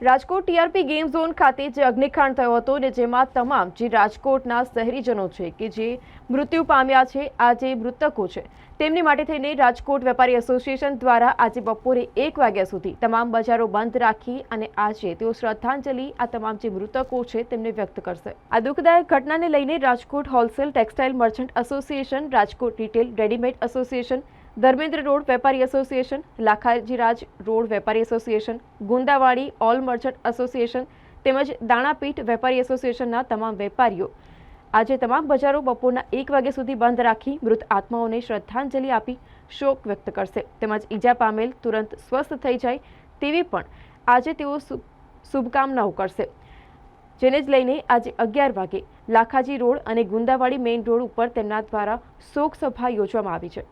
Rajkot TRP game zone ખાતે જે અગ્નિકાંડ થયો હતો ને જેમાં તમામ જે રાજકોટના શહેરીજનો છે કે જે મૃત્યુ પામ્યા છે, આ જે મૃતકો છે, તેમની માટે થઈને રાજકોટ વેપારી એસોસિએશન દ્વારા આજે બપોરે એક વાગ્યા સુધી તમામ બજારો બંધ રાખી અને આજે તેઓ શ્રદ્ધાંજલિ આ તમામ જે મૃતકો છે તેમને વ્યક્ત કરશે. આ દુઃખદાયક ઘટનાને લઈને Rajkot wholesale textile merchant association, Rajkot retail readymade association Dharmendra road વેપારી એસોસિએશન, લાખાજીરાજ રોડ વેપારી association, Gundawadi all merchant association તેમજ દાણાપીઠ વેપારી એસોસિએશનના તમામ વેપારીઓ. આજે તમામ બજારો બપોરના એક વાગ્યા સુધી બંધ રાખી મૃત આત્માઓને શ્રદ્ધાંજલિ આપી શોક વ્યક્ત કરશે. તેમજ ઈજા પામેલ, તુરંત સ્વસ્થ થઈ જાય તેવી પણ આજે તેઓ શુભકામનાઓ કરશે. જેને જ લઈને આજે અગિયાર વાગે લાખાજી રોડ અને ગુંદાવાડી મેઇન રોડ ઉપર તેમના દ્વારા શોક સભા યોજવામાં આવી છે.